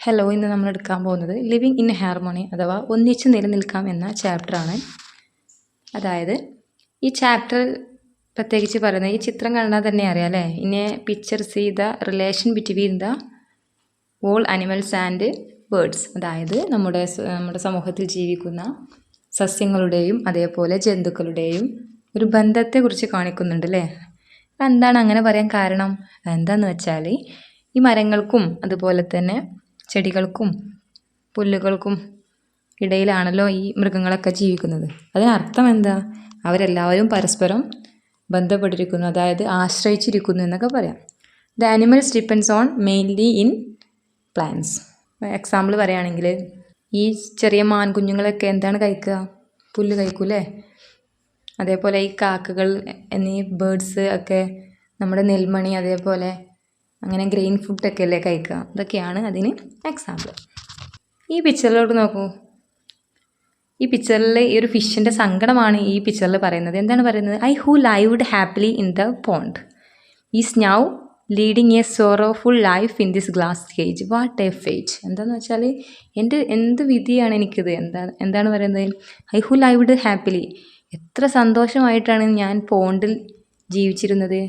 Hello ഇന്ന് നമ്മൾ എടുക്കാൻ പോകുന്നത് ലിവിങ് ഇൻ ഹാർമോണി അഥവാ ഒന്നിച്ച് നിലനിൽക്കാം എന്ന ചാപ്റ്ററാണ് അതായത് ഈ ചാപ്റ്റർ പ്രത്യേകിച്ച് പറയുന്നത് ഈ ചിത്രം കണ്ടാൽ തന്നെ അറിയാം അല്ലേ? ഇനി picture see the relation between the all animals and birds അതായത് നമ്മുടെ നമ്മുടെ സമൂഹത്തിൽ ജീവിക്കുന്ന സസ്യങ്ങളുടെയും അതേപോലെ ജന്തുക്കളുടെയും ഒരു ബന്ധത്തെക്കുറിച്ച് കാണിക്കുന്നുണ്ട് അല്ലേ? എന്താണ് അങ്ങനെ പറയാൻ കാരണം? എന്താണെന്ന് വെച്ചാൽ ഈ മരങ്ങൾക്കും അതുപോലെ തന്നെ ചെടികൾക്കും പുല്ലുകൾക്കും ഇടയിലാണല്ലോ ഈ മൃഗങ്ങളൊക്കെ ജീവിക്കുന്നത്. അതിനർത്ഥം എന്താ? അവരെല്ലാവരും പരസ്പരം ബന്ധപ്പെട്ടിരിക്കുന്നു അതായത് ആശ്രയിച്ചിരിക്കുന്നു എന്നൊക്കെ പറയാം. The animals depends on mainly in plants example പറയുകയാണെങ്കിൽ ഈ ചെറിയ മാൻകുഞ്ഞുങ്ങളൊക്കെ എന്താണ് കഴിക്കുക? പുല്ല് കഴിക്കൂലേ അതേപോലെ ഈ കാക്കകൾ എന്നീ ബേഡ്സ് ഒക്കെ നമ്മുടെ നെൽമണി അതേപോലെ അങ്ങനെ ഗ്രെയിൻ ഫുഡൊക്കെ അല്ലേ കഴിക്കുക? ഇതൊക്കെയാണ് അതിന് എക്സാമ്പിൾ ഈ പിക്ചറിലോട്ട് നോക്കൂ. ഈ പിക്ചറിൽ ഈ ഒരു ഫിഷിന്റെ സങ്കടമാണ് ഈ പിക്ചറിൽ പറയുന്നത്. എന്താണ് പറയുന്നത്? I who lived happily in the pond is now leading a sorrowful life in this glass cage what a fate എന്താണെന്ന് വെച്ചാൽ എന്റെ എന്ത് വിധിയാണ് എനിക്കിത്? എന്താ എന്താണ് പറയുന്നത്? ഐ ഹു ലൈവ്ഡ് ഹാപ്പിലി എത്ര സന്തോഷമായിട്ടാണ് ഞാൻ പോണ്ടിൽ ജീവിച്ചിരുന്നത്.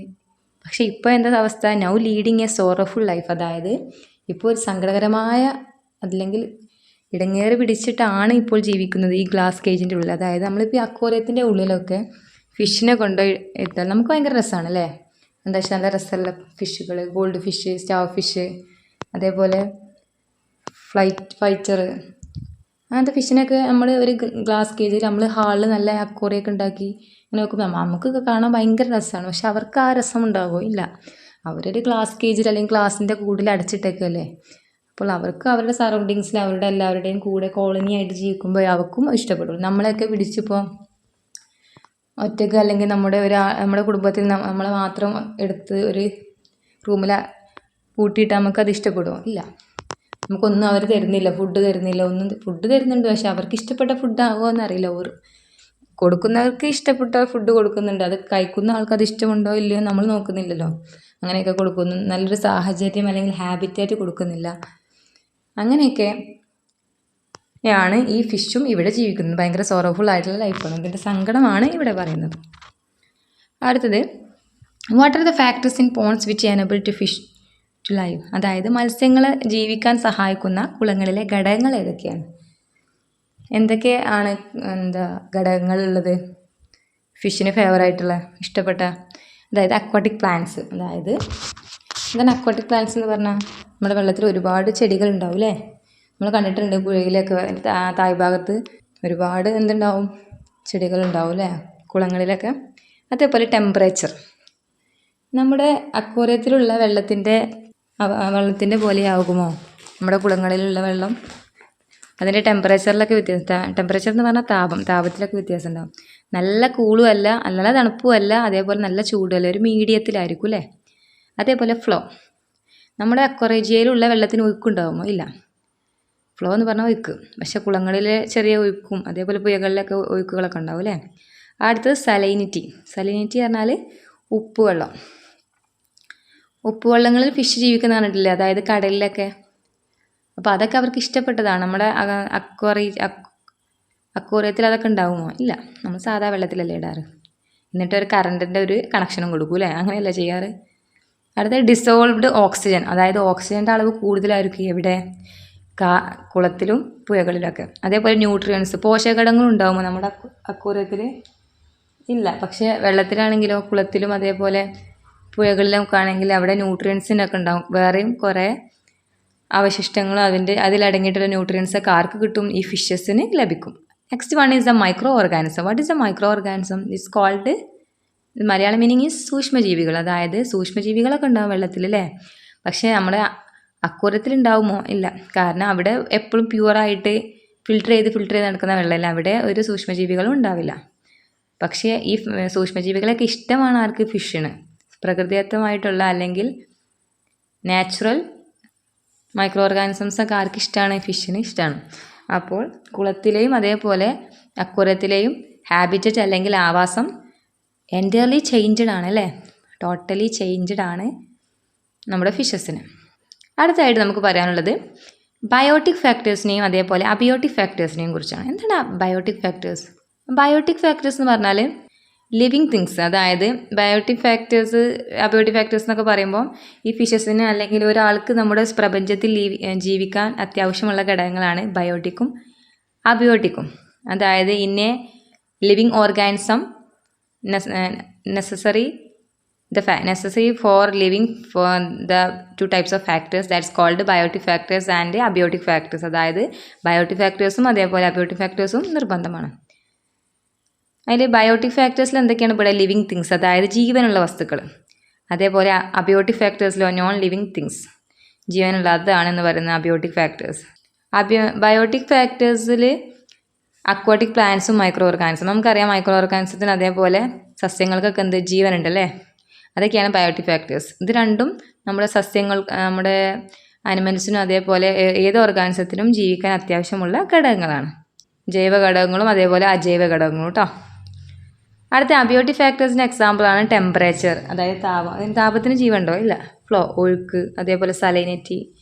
പക്ഷേ ഇപ്പോൾ എന്താ അവസ്ഥ? Now leading a sorrowful life അതായത് ഇപ്പോൾ ഒരു സങ്കടകരമായ അല്ലെങ്കിൽ ഇടങ്ങേറി പിടിച്ചിട്ടാണ് ഇപ്പോൾ ജീവിക്കുന്നത് ഈ ഗ്ലാസ് കേജിന്റെ ഉള്ളിൽ. അതായത് നമ്മളിപ്പോൾ ഈ അക്വോറിയത്തിന്റെ ഉള്ളിലൊക്കെ ഫിഷിനെ കൊണ്ടുപോയി ഇട്ടാൽ നമുക്ക് ഭയങ്കര രസമാണ് അല്ലേ? എന്താ വെച്ചാൽ നല്ല രസമുള്ള ഫിഷുകൾ ഗോൾഡ് ഫിഷ് സ്റ്റാവ് ഫിഷ് അതേപോലെ ഫ്ലൈറ്റ് ഫൈറ്റർ അങ്ങനത്തെ ഫിഷിനൊക്കെ നമ്മൾ ഒരു ഗ്ലാസ് കേജിൽ നമ്മൾ ഹാളിൽ നല്ല അക്കോറിയൊക്കെ ഉണ്ടാക്കി ഇങ്ങനെ നോക്കുമ്പോൾ നമുക്കൊക്കെ കാണാൻ ഭയങ്കര രസമാണ് പക്ഷെ അവർക്ക് ആ രസം ഉണ്ടാകുമോ ഇല്ല. അവരൊരു ഗ്ലാസ് കേജിൽ അല്ലെങ്കിൽ ഗ്ലാസിന്റെ കൂടിൽ അടച്ചിട്ടേക്കല്ലേ അപ്പോൾ അവർക്ക് അവരുടെ സറൗണ്ടിങ്സിൽ അവരുടെ എല്ലാവരുടെയും കൂടെ കോളനി ആയിട്ട് ജീവിക്കുമ്പോൾ അവർക്കും ഇഷ്ടപ്പെടും. നമ്മളെയൊക്കെ പിടിച്ചിപ്പോൾ ഒറ്റയ്ക്ക് അല്ലെങ്കിൽ നമ്മുടെ ഒരു നമ്മുടെ കുടുംബത്തിൽ നമ്മളെ മാത്രം എടുത്ത് ഒരു റൂമിൽ പൂട്ടിയിട്ട് നമുക്കത് ഇഷ്ടപ്പെടുമോ ഇല്ല. നമുക്കൊന്നും അവർ തരുന്നില്ല ഫുഡ് തരുന്നില്ല. ഒന്നും ഫുഡ് തരുന്നുണ്ട് പക്ഷെ അവർക്ക് ഇഷ്ടപ്പെട്ട ഫുഡ് ആകുമോ എന്നറിയില്ല ഓർ കൊടുക്കുന്നവർക്ക് ഇഷ്ടപ്പെട്ട ഫുഡ് കൊടുക്കുന്നുണ്ട്. അത് കഴിക്കുന്ന ആൾക്ക് അത് ഇഷ്ടമുണ്ടോ ഇല്ലയോ നമ്മൾ നോക്കുന്നില്ലല്ലോ. അങ്ങനെയൊക്കെ കൊടുക്കുന്നു. നല്ലൊരു സാഹചര്യം അല്ലെങ്കിൽ ഹാബിറ്റായിട്ട് കൊടുക്കുന്നില്ല. അങ്ങനെയൊക്കെ ാണ് ഈ ഫിഷും ഇവിടെ ജീവിക്കുന്നത്. ഭയങ്കര സോറോഫുൾ ആയിട്ടുള്ള ലൈഫാണ് ഇതിന്റെ സങ്കടമാണ് ഇവിടെ പറയുന്നത്. അടുത്തത് what are the factors in ponds which enable to fish live അതായത് മത്സ്യങ്ങളെ ജീവിക്കാൻ സഹായിക്കുന്ന കുളങ്ങളിലെ ഘടകങ്ങൾ ഏതൊക്കെയാണ്? എന്തൊക്കെ ആണ് എന്താ ഘടകങ്ങൾ ഉള്ളത്? ഫിഷിന് ഫേവറായിട്ടുള്ള ഇഷ്ടപ്പെട്ട അതായത് അക്വാട്ടിക് പ്ലാന്റ്സ് അതായത് എന്താണ് അക്വാട്ടിക് പ്ലാന്റ്സ് എന്ന് പറഞ്ഞാൽ നമ്മുടെ വെള്ളത്തിൽ ഒരുപാട് ചെടികൾ ഉണ്ടാവും അല്ലേ നമ്മൾ കണ്ടിട്ടുണ്ട് പുഴയിലൊക്കെ താ- തായ് ഭാഗത്ത് ഒരുപാട് എന്തുണ്ടാവും? ചെടികൾ ഉണ്ടാവും അല്ലേ കുളങ്ങളിലൊക്കെ. അതേപോലെ ടെമ്പറേച്ചർ നമ്മുടെ അക്വേറിയത്തിലുള്ള വെള്ളത്തിന്റെ വെള്ളത്തിന്റെ പോലെയാകുമോ? നമ്മുടെ കുളങ്ങളിലുള്ള വെള്ളം. അതിന്റെ ടെമ്പറേച്ചറിലൊക്കെ വ്യത്യാസം. ടെമ്പറേച്ചർ എന്ന് പറഞ്ഞാൽ താപം താപത്തിലൊക്കെ വ്യത്യാസം ഉണ്ടാവും നല്ല കൂളും അല്ല നല്ല തണുപ്പും അല്ല അതേപോലെ നല്ല ചൂടും അല്ല ഒരു മീഡിയത്തിലായിരിക്കും അല്ലേ? അതേപോലെ ഫ്ലോ നമ്മുടെ അക്വറേജിയയിലുള്ള വെള്ളത്തിന് ഒഴുക്കുണ്ടാകുമോ ഇല്ല. ഫ്ലോ എന്ന് പറഞ്ഞാൽ ഒഴുക്ക്. പക്ഷെ കുളങ്ങളിലെ ചെറിയ ഒഴുക്കും അതേപോലെ പുഴകളിലൊക്കെ ഒഴുക്കുകളൊക്കെ ഉണ്ടാവും അല്ലേ? അടുത്തത് സലൈനിറ്റി സലൈനിറ്റി പറഞ്ഞാൽ ഉപ്പ് വെള്ളം. ഉപ്പുവെള്ളങ്ങളിൽ ഫിഷ് ജീവിക്കുന്ന കണ്ടിട്ടില്ലേ? അതായത് കടലിലൊക്കെ. അപ്പോൾ അതൊക്കെ അവർക്ക് ഇഷ്ടപ്പെട്ടതാണ്. നമ്മുടെ അക്വറി അക്വറിയത്തിൽ അതൊക്കെ ഉണ്ടാവുമോ? ഇല്ല. നമ്മൾ സാധാ വെള്ളത്തിലല്ലേ ഇടാറ്. എന്നിട്ട് ഒരു കറണ്ടിന്റെ ഒരു കണക്ഷനും കൊടുക്കും അല്ലേ? അങ്ങനെയല്ലേ ചെയ്യാറ്? അടുത്ത ഡിസോൾവ്ഡ് ഓക്സിജൻ അതായത് ഓക്സിജന്റെ അളവ് കൂടുതലായിരിക്കും എവിടെ? കാ കുളത്തിലും പുഴകളിലൊക്കെ. അതേപോലെ ന്യൂട്രിയൻസ് പോഷകഘടകങ്ങൾ ഉണ്ടാകുമോ നമ്മുടെ അക്കൂരത്തിൽ ഇല്ല. പക്ഷേ വെള്ളത്തിലാണെങ്കിലോ കുളത്തിലും അതേപോലെ പുഴകളിലൊക്കെ ആണെങ്കിൽ അവിടെ ന്യൂട്രിയൻസിനൊക്കെ ഉണ്ടാവും. വേറെയും കുറേ അവശിഷ്ടങ്ങളും അതിന്റെ അതിലടങ്ങിയിട്ടുള്ള ന്യൂട്രിയൻസ് ഒക്കെ ആർക്ക് കിട്ടും? ഈ ഫിഷസിന് ലഭിക്കും. Next one is the micro organism what is a micro organism is called Malayalam meaning is സൂക്ഷ്മജീവികൾ. അതായത് സൂക്ഷ്മജീവികളൊക്കെ ഉണ്ടാവും വെള്ളത്തിൽ അല്ലേ? പക്ഷേ നമ്മുടെ അക്കൂരത്തിൽ ഉണ്ടാവുമോ ഇല്ല. കാരണം അവിടെ എപ്പോഴും പ്യുവറായിട്ട് ഫിൽറ്റർ ചെയ്ത് ഫിൽറ്റർ ചെയ്ത് നടക്കുന്ന വെള്ളമല്ല. അവിടെ ഒരു സൂക്ഷ്മജീവികളും ഉണ്ടാവില്ല. പക്ഷേ ഈ സൂക്ഷ്മജീവികളൊക്കെ ഇഷ്ടമാണ് ആർക്ക്? ഫിഷിന് പ്രകൃതിദത്തമായിട്ടുള്ള അല്ലെങ്കിൽ നാച്ചുറൽ മൈക്രോ ഓർഗാനിസംസ് ഒക്കെ ആർക്ക് ഇഷ്ടമാണ് ഫിഷിന് ഇഷ്ടമാണ് അപ്പോൾ കുളത്തിലെയും അതേപോലെ അക്വരത്തിലെയും ഹാബിറ്ററ്റ് അല്ലെങ്കിൽ ആവാസം എന്റയർലി ചേഞ്ച്ഡ് ആണ് അല്ലേ? ടോട്ടലി ചേഞ്ച്ഡ് ആണ് നമ്മുടെ ഫിഷസിന് അടുത്തായിട്ട് നമുക്ക് പറയാനുള്ളത് ബയോട്ടിക് ഫാക്ടേഴ്സിനെയും അതേപോലെ അബയോട്ടിക് ഫാക്ടേഴ്സിനെയും കുറിച്ചാണ്. എന്താണ് ബയോട്ടിക് ഫാക്ടേഴ്സ് ബയോട്ടിക് ഫാക്ടേഴ്സ് എന്ന് പറഞ്ഞാൽ ലിവിങ് തിങ്സ് അതായത് ബയോട്ടിക് ഫാക്ടേഴ്സ് അബയോട്ടിക് ഫാക്ടേഴ്സ് എന്നൊക്കെ പറയുമ്പോൾ ഈ ഫിഷസിന് അല്ലെങ്കിൽ ഒരാൾക്ക് നമ്മുടെ പ്രപഞ്ചത്തിൽ ജീവിക്കാൻ അത്യാവശ്യമുള്ള ഘടകങ്ങളാണ് ബയോട്ടിക്കും അബയോട്ടിക്കും അതായത് ഇന്നെ ലിവിങ് ഓർഗാനിസം നെസസറി ദ ഫാ necessary for living for the two types of factors that's called biotic factors and abiotic factors അതായത് ബയോട്ടിക് ഫാക്ടേഴ്സും അതേപോലെ അബയോട്ടിക് ഫാക്ടേഴ്സും നിർബന്ധമാണ്. അതിൽ ബയോട്ടിക് ഫാക്ടേഴ്സിൽ എന്തൊക്കെയാണ് ഇവിടെ ലിവിങ് തിങ്സ് അതായത് ജീവനുള്ള വസ്തുക്കൾ. അതേപോലെ അബയോട്ടിക് ഫാക്ടേഴ്സിലോ നോൺ ലിവിങ് തിങ്സ് ജീവനുള്ള അതാണെന്ന് പറയുന്ന അബയോട്ടിക് ഫാക്ടേഴ്സ് അബിയോ ബയോട്ടിക് ഫാക്ടേഴ്സിൽ അക്വാട്ടിക് പ്ലാന്റ്സും മൈക്രോ ഓർഗാനിസും നമുക്കറിയാം മൈക്രോ ഓർഗാനിസത്തിന് അതേപോലെ സസ്യങ്ങൾക്കൊക്കെ എന്ത്? ജീവനുണ്ടല്ലേ അതൊക്കെയാണ് ബയോട്ടിക് ഫാക്ടേഴ്സ് ഇത് രണ്ടും നമ്മുടെ സസ്യങ്ങൾ നമ്മുടെ അനിമൽസിനും അതേപോലെ ഏത് ഓർഗാനിസത്തിനും ജീവിക്കാൻ അത്യാവശ്യമുള്ള ഘടകങ്ങളാണ്. ജൈവ ഘടകങ്ങളും അതേപോലെ അജൈവ ഘടകങ്ങളും കേട്ടോ അടുത്ത അബയോട്ടിക് ഫാക്ടേഴ്സിന്റെ എക്സാമ്പിളാണ് ടെമ്പറേച്ചർ അതായത് താപം. താപത്തിന് ജീവനുണ്ടോ? ഇല്ല. ഫ്ലോ ഒഴുക്ക് അതേപോലെ സലൈനിറ്റി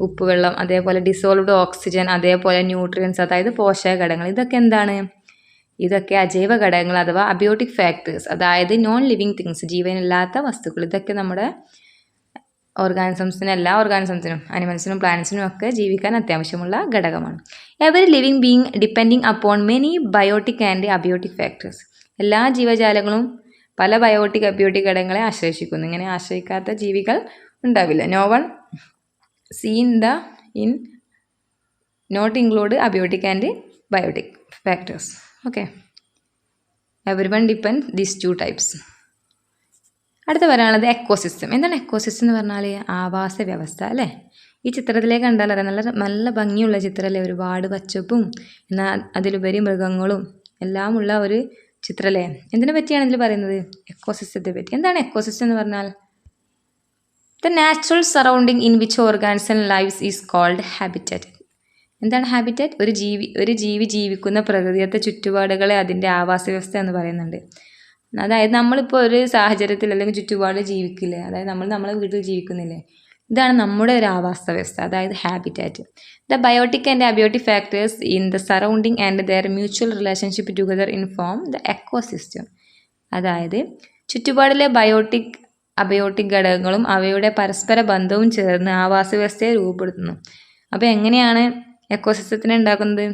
ഉപ്പുവെള്ളം അതേപോലെ ഡിസോൾവ്ഡ് ഓക്സിജൻ അതേപോലെ ന്യൂട്രിയൻസ് അതായത് പോഷക ഘടകങ്ങൾ. ഇതൊക്കെ എന്താണ്? ഇതൊക്കെ അജൈവ ഘടകങ്ങൾ അഥവാ അബിയോട്ടിക് ഫാക്ടേഴ്സ് അതായത് നോൺ ലിവിങ് തിങ്സ് ജീവനില്ലാത്ത വസ്തുക്കൾ. ഇതൊക്കെ നമ്മുടെ ഓർഗാനിസംസിന് എല്ലാ ഓർഗാനിസംസിനും അനിമൽസിനും പ്ലാന്റ്സിനും ഒക്കെ ജീവിക്കാൻ അത്യാവശ്യമുള്ള ഘടകമാണ്. Every living being depending upon many biotic and abiotic factors എല്ലാ ജീവജാലങ്ങളും പല ബയോട്ടിക് അബ്യോട്ടിക് ഘടകങ്ങളെ ആശ്രയിക്കുന്നു ഇങ്ങനെ ആശ്രയിക്കാത്ത ജീവികൾ ഉണ്ടാവില്ല. No one seen the in not include abiotic and biotic factors okay every one depend these two types അടുത്ത പറയാനുള്ളത് എക്കോസിസ്റ്റം എന്താണ് എക്കോസിസ്റ്റം എന്ന് പറഞ്ഞാൽ ആവാസ വ്യവസ്ഥ അല്ലേ? ഈ ചിത്രത്തിലേക്ക് കണ്ടാൽ അറിയാം. നല്ല നല്ല ഭംഗിയുള്ള ചിത്രമല്ലേ? ഒരുപാട് പച്ചപ്പും എന്നാൽ അതിലുപരി മൃഗങ്ങളും എല്ലാമുള്ള ഒരു ചിത്രമല്ലേ എന്തിനെ പറ്റിയാണ് ഇതിൽ പറയുന്നത്? എക്കോസിസ്റ്റത്തെ പറ്റി. എന്താണ് എക്കോസിസ്റ്റം എന്ന് പറഞ്ഞാൽ? The natural surrounding in which organs and lives is called habitat എന്താണ് ഹാബിറ്ററ്റ് ഒരു ജീവി ഒരു ജീവി ജീവിക്കുന്ന പ്രകൃതിയത്തെ ചുറ്റുപാടുകളെ അതിന്റെ ആവാസ വ്യവസ്ഥ എന്ന് പറയുന്നുണ്ട്. അതായത് നമ്മളിപ്പോൾ ഒരു സാഹചര്യത്തിൽ അല്ലെങ്കിൽ ചുറ്റുപാടിൽ ജീവിക്കില്ലേ? അതായത് നമ്മൾ നമ്മളെ വീട്ടിൽ ജീവിക്കുന്നില്ലേ? ഇതാണ് നമ്മുടെ ഒരു ആവാസ വ്യവസ്ഥ അതായത് habitat the biotic and abiotic factors in the surrounding and their mutual relationship together in form the ecosystem അതായത് ചുറ്റുപാടിലെ ബയോട്ടിക് അബയോട്ടിക് ഘടകങ്ങളും അവയുടെ പരസ്പര ബന്ധവും ചേർന്ന് ആവാസ വ്യവസ്ഥയെ രൂപപ്പെടുത്തുന്നു. അപ്പോൾ എങ്ങനെയാണ് എക്കോസിസ്റ്റത്തിനെ ഉണ്ടാക്കുന്നത്?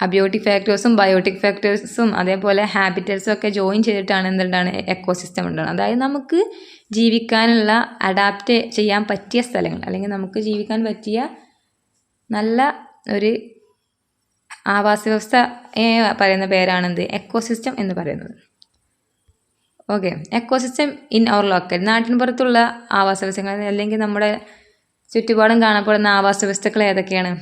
അബയോട്ടിക് ഫാക്ടേഴ്സും ബയോട്ടിക് ഫാക്ടേഴ്സും അതേപോലെ ഹാബിറ്റൽസും ഒക്കെ ജോയിൻ ചെയ്തിട്ടാണ് എന്തുണ്ടാണ് എക്കോസിസ്റ്റം ഉണ്ടാകുന്നത് അതായത് നമുക്ക് ജീവിക്കാനുള്ള അഡാപ്റ്റ് ചെയ്യാൻ പറ്റിയ സ്ഥലങ്ങൾ അല്ലെങ്കിൽ നമുക്ക് ജീവിക്കാൻ പറ്റിയ നല്ല ഒരു ആവാസ വ്യവസ്ഥ പറയുന്ന പേരാണെന്ത്? എക്കോസിസ്റ്റം എന്ന് പറയുന്നത്. Okay. Ecosystem in our local. നാട്ടിൻ പുറത്തുള്ള ആവാസ വ്യവസ്ഥകൾ അല്ലെങ്കിൽ നമ്മുടെ ചുറ്റുപാടും കാണപ്പെടുന്ന ആവാസ വ്യവസ്ഥകൾ ഏതൊക്കെയാണ്?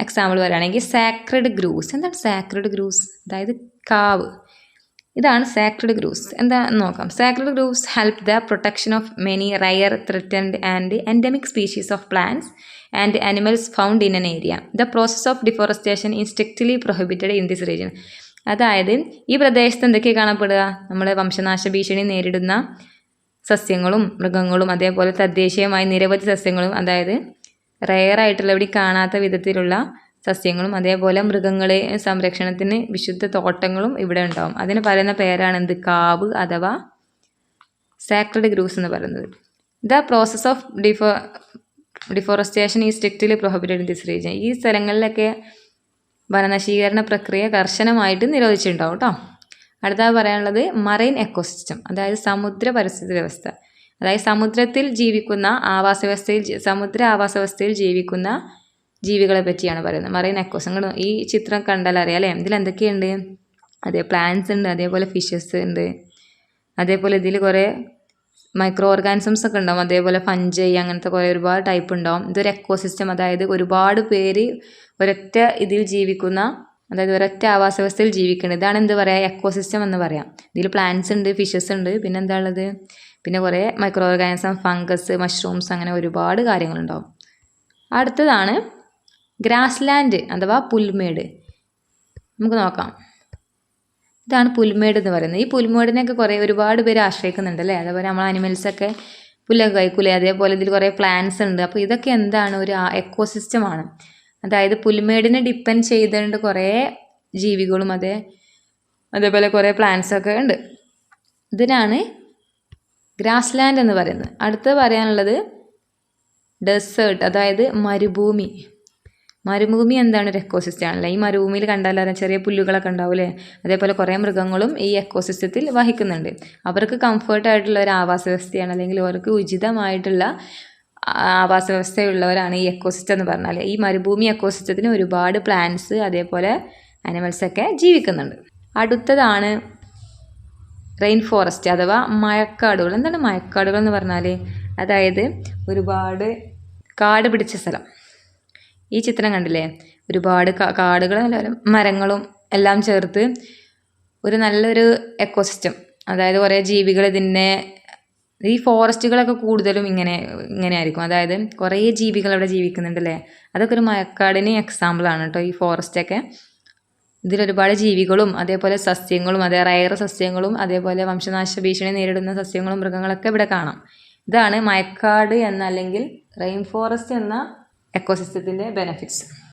എക്സാമ്പിൾ പറയുകയാണെങ്കിൽ സാക്രഡ് ഗ്രൂസ് എന്താണ് സാക്രഡ് ഗ്രൂസ് അതായത് കാവ്. ഇതാണ് സാക്രഡ് ഗ്രൂസ് എന്താ നോക്കാം. Sacred groves help the protection of many rare threatened and endemic species of plants and animals found in an area the process of deforestation in strictly prohibited in this region അതായത് ഈ പ്രദേശത്ത് എന്തൊക്കെ കാണപ്പെടുക? നമ്മുടെ വംശനാശ ഭീഷണി നേരിടുന്ന സസ്യങ്ങളും മൃഗങ്ങളും അതേപോലെ തദ്ദേശീയമായി നിരവധി സസ്യങ്ങളും അതായത് റെയർ ആയിട്ടുള്ള എവിടെ കാണാത്ത വിധത്തിലുള്ള സസ്യങ്ങളും അതേപോലെ മൃഗങ്ങളെ സംരക്ഷണത്തിന് വിശുദ്ധ തോട്ടങ്ങളും ഇവിടെ ഉണ്ടാവും. അതിന് പറയുന്ന പേരാണ് എന്ത് കാവ് അഥവാ സാക്രഡ് ഗ്രൂസ് എന്ന് പറയുന്നത്. ദ പ്രോസസ് ഓഫ് ഡിഫോ ഡിഫോറസ്റ്റേഷൻ ഈ സ്ട്രിക്റ്റ്ലി പ്രൊഹിബിറ്റഡ് ദിസ് റീജിയൻ ഈ സ്ഥലങ്ങളിലൊക്കെ വനനശീകരണ പ്രക്രിയ കർശനമായിട്ട് നിരോധിച്ചിട്ടുണ്ടാവും കേട്ടോ അടുത്ത പറയാനുള്ളത് മറൈൻ എക്കോസിസ്റ്റം അതായത് സമുദ്ര പരിസ്ഥിതി വ്യവസ്ഥ. അതായത് സമുദ്രത്തിൽ ജീവിക്കുന്ന ആവാസ വ്യവസ്ഥയിൽ സമുദ്ര ആവാസ വ്യവസ്ഥയിൽ ജീവിക്കുന്ന ജീവികളെ പറ്റിയാണ് പറയുന്നത്. മറൈൻ നിങ്ങൾ ഈ ചിത്രം കണ്ടാൽ അറിയാം അല്ലേ? ഇതിൽ എന്തൊക്കെയുണ്ട്? അതേ പ്ലാന്റ്സ് ഉണ്ട് അതേപോലെ ഫിഷസ് ഉണ്ട് അതേപോലെ ഇതിൽ കുറേ മൈക്രോ ഓർഗാനിസംസ് ഒക്കെ ഉണ്ടാവും. അതേപോലെ ഫഞ്ചൈ അങ്ങനത്തെ കുറേ ഒരുപാട് ടൈപ്പ് ഉണ്ടാവും. ഇതൊരു എക്കോസിസ്റ്റം അതായത് ഒരുപാട് പേര് ഒരൊറ്റ ഇതിൽ ജീവിക്കുന്ന അതായത് ഒരൊറ്റ ആവാസ വ്യവസ്ഥയിൽ ജീവിക്കുന്നത് ഇതാണ് എന്ത് പറയുക എക്കോസിസ്റ്റം എന്ന് പറയാം. ഇതിൽ പ്ലാന്റ്സ് ഉണ്ട് ഫിഷസ് ഉണ്ട്. പിന്നെ എന്താ ഉള്ളത്? പിന്നെ കുറേ മൈക്രോ ഓർഗാനിസം ഫംഗസ് മഷ്റൂംസ് അങ്ങനെ ഒരുപാട് കാര്യങ്ങളുണ്ടാവും. അടുത്തതാണ് ഗ്രാസ് ലാൻഡ് അഥവാ പുൽമേട്. നമുക്ക് നോക്കാം. ഇതാണ് പുൽമേട് എന്ന് പറയുന്നത്. ഈ പുൽമേടിനെയൊക്കെ കുറേ ഒരുപാട് പേര് ആശ്രയിക്കുന്നുണ്ട് അല്ലേ? അതേപോലെ നമ്മൾ അനിമൽസൊക്കെ പുല്ലൊക്കെ കഴിക്കൂലേ? അതേപോലെ ഇതിൽ കുറേ പ്ലാന്റ്സ് ഉണ്ട്. അപ്പോൾ ഇതൊക്കെ എന്താണ്? ഒരു എക്കോസിസ്റ്റമാണ് അതായത് പുൽമേടിനെ ഡിപ്പെൻഡ് ചെയ്തുകൊണ്ട് കുറേ ജീവികളും അതേ. അതേപോലെ കുറേ പ്ലാന്റ്സ് ഒക്കെ ഉണ്ട്. ഇതിനാണ് ഗ്രാസ് ലാൻഡ് എന്ന് പറയുന്നത്. അടുത്ത് പറയാനുള്ളത് ഡെസേർട്ട് അതായത് മരുഭൂമി. മരുഭൂമി എന്താണ് ഒരു എക്കോസിസ്റ്റം ആണല്ലേ? ഈ മരുഭൂമിയിൽ കണ്ടാലും ചെറിയ പുല്ലുകളൊക്കെ ഉണ്ടാവില്ലേ അതേപോലെ കുറേ മൃഗങ്ങളും ഈ എക്കോസിസ്റ്റത്തിൽ വഹിക്കുന്നുണ്ട്. അവർക്ക് കംഫർട്ടായിട്ടുള്ള ഒരു ആവാസ വ്യവസ്ഥയാണ് അല്ലെങ്കിൽ അവർക്ക് ഉചിതമായിട്ടുള്ള ആവാസ വ്യവസ്ഥയുള്ളവരാണ് ഈ എക്കോസിസ്റ്റം എന്ന് പറഞ്ഞാൽ ഈ മരുഭൂമി എക്കോസിസ്റ്റത്തിന് ഒരുപാട് പ്ലാന്റ്സ് അതേപോലെ അനിമൽസൊക്കെ ജീവിക്കുന്നുണ്ട്. അടുത്തതാണ് റെയിൻ ഫോറസ്റ്റ് അഥവാ മഴക്കാടുകൾ. എന്താണ് മഴക്കാടുകൾ എന്ന് പറഞ്ഞാൽ അതായത് ഒരുപാട് കാട് പിടിച്ച സ്ഥലം. ഈ ചിത്രം കണ്ടില്ലേ? ഒരുപാട് കാടുകളും മരങ്ങളും എല്ലാം ചേർത്ത് ഒരു നല്ലൊരു എക്കോസിസ്റ്റം അതായത് കുറേ ജീവികൾ ഇതിനെ ഈ ഫോറസ്റ്റുകളൊക്കെ കൂടുതലും ഇങ്ങനെ ഇങ്ങനെ ആയിരിക്കും അതായത് കുറേ ജീവികൾ അവിടെ ജീവിക്കുന്നുണ്ടല്ലേ? അതൊക്കെ ഒരു മഴക്കാടിന് എക്സാമ്പിളാണ് കേട്ടോ ഈ ഫോറസ്റ്റൊക്കെ. ഇതിലൊരുപാട് ജീവികളും അതേപോലെ സസ്യങ്ങളും അതേ റയർ സസ്യങ്ങളും അതേപോലെ വംശനാശ ഭീഷണി നേരിടുന്ന സസ്യങ്ങളും മൃഗങ്ങളൊക്കെ ഇവിടെ കാണാം. ഇതാണ് മയക്കാട് എന്ന അല്ലെങ്കിൽ റെയിൻ ഫോറസ്റ്റ് എന്ന എക്കോസിസ്റ്റത്തിന്റെ ബെനഫിറ്റ്സ്